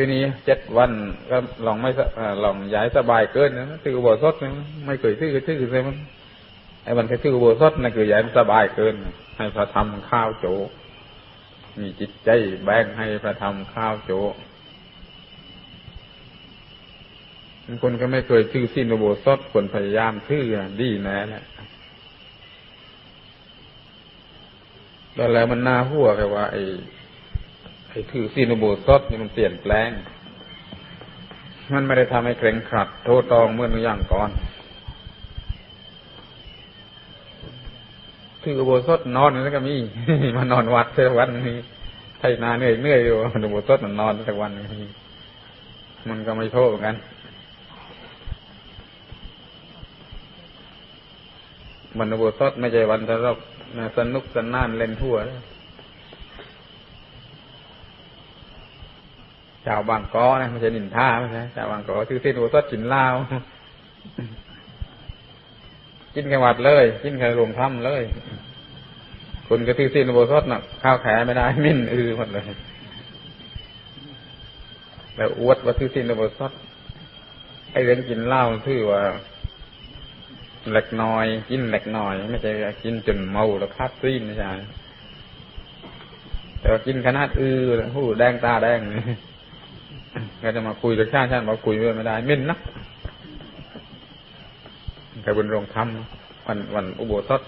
ทีนี้เจ็ดวันก็ลองไม่ลองย้ายสบายเกินนะถืออุโบสถนะไม่เคยถือก็ถือเลยมันไอ้มันแค่ถืออุโบสถนะคือย้ายสบายเกิน ให้พระธรรมข้าวโจมีจิตใจแบ่งให้พระธรรมข้าวโจคนก็ไม่เคยถือสิ้นอุโบสถคนพยายามถือดีแน่แหละแล้วแล้วมันน่าหัวแค่ว่าไอ้ไอ้ ถือสิ้นอุโบสถนี่มันเปลี่ยนแปลง มันไม่ได้ทำให้เคร่งครัด โทษตองเมื่อนอย่างก่อน ถืออุโบสถนอนนั่นก็มีมานอนวัดเท่วันนี้ไทยนาเหนื่อยเหนื่อยอยู่อุโบสถมันนอนสักวันนี้มันก็ไม่โทษกันมันอุโบสถไม่ใช่วันสำหรับสนุกสนานเล่นหัว ชาวบางกอนะไม่ใช่นินท่าไม่ใช่ชาวบางกอชื่อเส้นอุโบสถกินเหล้ากินแค่วัดเลย กินแค่รวมถ้ำเลยคุณก็ทือสิ้นโบสถน่ะข้าวแขไม่ได้มิ้นอือหมดเลย แล้วอวดว่าทือสิ้นอุโบสถไอ้เรื่องกินเหล้าทือว่าเล็กน้อย กินเล็กน้อย ไม่ใช่กินจนเมาแล้วคาดซีนไม่ใช่แต่ว่ากินขนาดอือหูแดงตาแดง ก็จะมาคุยกับชาติชาติบอกคุยไม่ได้เมิ้นนะใครบนโรงธรรมวันวันอุโบสถ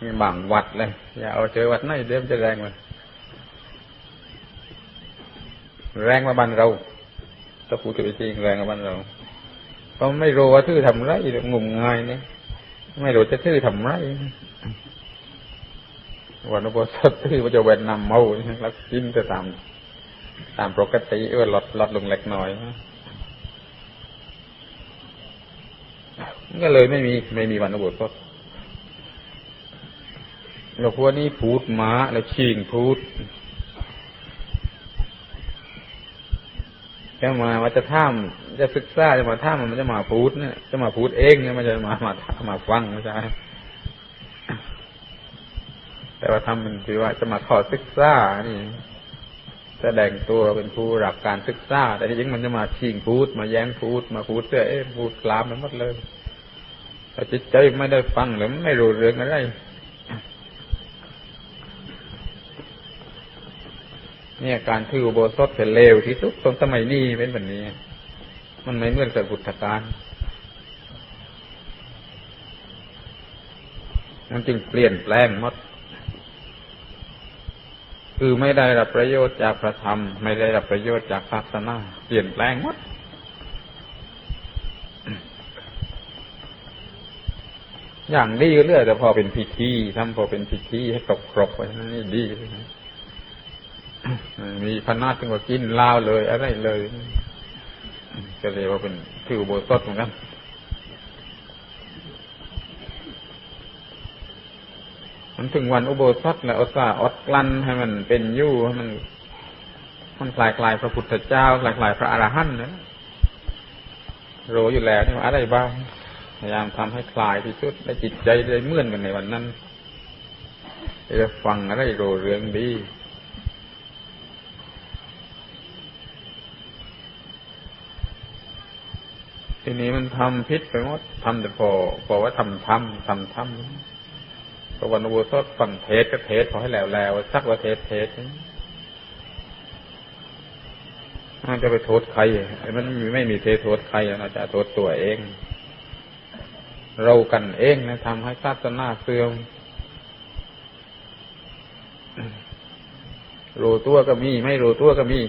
มีบางวัดเลย อย่าเอาเจอวัดไหนเดี๋ยวจะแรงเลยแรงมาบ้านเราถ้าพูดถึงจริงแรงมาบ้านเราเพราะไม่รู้ว่าทื่อทำไรงมงายเนี่ยไม่รู้จะทื่อทำไรวันอุโบสถทื่อมันจะเวนนำเมาแล้วกินแต่ตาม ตามปกติเออลดลดลงเล็กน้อยก็เลยไม่มีไม่มีวันอุโบสถหลวพ่อนี่พูดม้าแล้วชิงพูดจะมาว่าจะท่ามจะศึกษาจะมาท่ามมันจะมาพูดเนี่ยจะมาพูดเองเนี่ยมันจะมามามาฟังไม่ใช่แต่ว่าทำมันคือว่าจะมาขอศึกษานี่ แสดงตัวเป็นผู้หลักการศึกษา แต่ที่จริงมันจะมาชิงพูด มาแย้งพูด มาพูดเสื้อเอ๊ะพูดกลามมันหมดเลยแต่จิตใจไม่ได้ฟังหรือไม่รู้เรื่องอะไรเนี่ยการถืออุโบสถเป็นเลวที่สุดตอนสมัยนี้เป็นแบบนี้ มันไม่เหมือนกับบุตรการมันจึงเปลี่ยนแปลงหมด คือไม่ได้รับประโยชน์จากพระธรรม ไม่ได้รับประโยชน์จากศาสนาเปลี่ยนแปลงหมดอย่างดีเรื่อยแต่พอเป็นพิธีทำพอเป็นพิธีให้กรบกรบไปนั่นนี่ดีมีพนาถึงว่ากินลาวเลย อะไรเลย ก็เลยว่าเป็นคือโบสถเหมือนกัน มันถึงวันอุโบสถแล้วอสาอดกลั้นให้มันเป็นยู่ให้มัน มันคลายคลายพระพุทธเจ้าคลายคลายพระอรหันต์นะรู้อยู่แล้วนี่ว่าอะไรบ้างพยายามทำให้คลายที่สุดและจิตใจได้เมื่อนกันในวันนั้นจะฟังอะไรโรเรื่องดีทีนี้มันทำพิษไปหมดทำแต่พอพอว่าทำทำทำทำ พอวันอุโบสถฟังเทศก็เทศพอให้แล้วแล้วสักว่าเทศเทศมันจะไปโทษใครมันไม่มีเทโทษใครนะจะโทษตัวเอง เรากันเองนะทำให้ศาสนาเสื่อมรู้ตัวก็มี ไม่รู้ตัวก็มี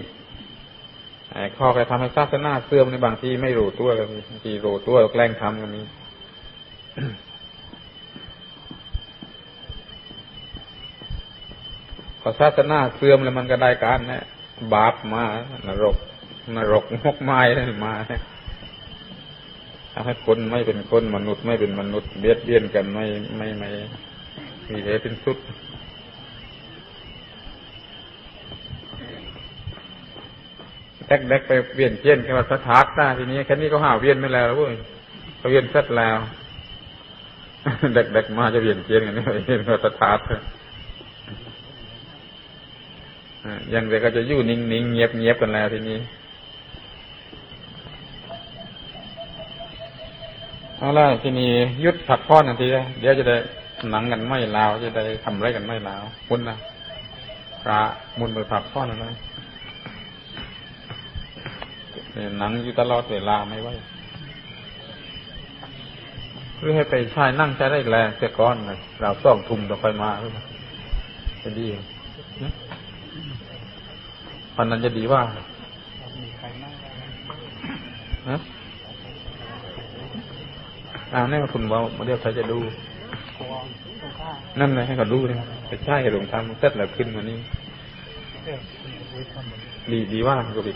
ไอ้ข้อการทำให้ศาสนาเสื่อมในบางทีไม่รู้ตัวก็มีบางทีรู้ตัวแกล้งทำก็มี อศาสนาเสื่อมแล้วมันก็ได้การนะบาปมานรก นรกมกไม้มาทำให้คนไม่เป็นคนมนุษย์ไม่เป็นมนุษย์เบียดเบียนกันไม่ไม่ไม่มีเหตุเป็นสุดแ็กเด็กไปเวียนเจียนแค่ว่าสถาดได้ทีนี้แค่นี้ก็หาเวียนไม่แล้วเว้ยเขาเวียนเสร็จแล้วเด็กๆมาจะเวียนเจียนกันนี่เวียนก็สถาด ยังเด็กก็จะยู่นิ่งๆเงียบๆกันแล้วทีนี้เอาละทีนี้ยุดผักพ้อนทันทีเดี๋ยวจะได้หนังกันไม่ลาวจะได้ทำไรกันไม่ลาวมุนนะพระมุนไปผักพ้อนอะหนังอยู่ตลอดเวลาไม่ไหวหรือให้ไปใช้นั่งใช้ได้แรงเสียก้อนนะเราซ่องทุ่มต่อไปมาเปล่าจะดี พันนั้นจะดีว่ามีใครนั่งได้ไหมฮะอ้านี่คุณว่าเดี๋ยวใครจะดูนั่นั่นเลยให้เขาดูเลยไปใช่หลวงทางเสร็จแล้วขึ้นมานี่ดีดีว่าก็ไป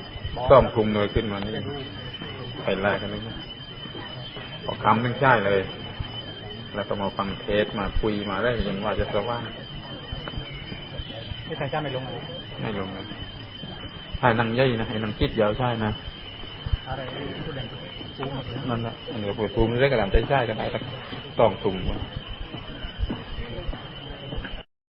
ซ่อมคุมหน่วยขึ้นมานี่ไปแรกกันเลยพอคำนึงใช่เลย แล้วก็มาฟังเทสมาคุยมาได้ยังว่าจะสว่าง ไม่ใครจ้าไม่ลงเลยไม่ลงนะใช่นางย่อยนะไอ้นางคิดยาวใช่นะอะไรผู้เด่นปูหมดเลยนั่นแหละอันนี้ปุ๋ยภูมิเรียกกระดามใจใช่กันได้ตั้งสองถุงวะ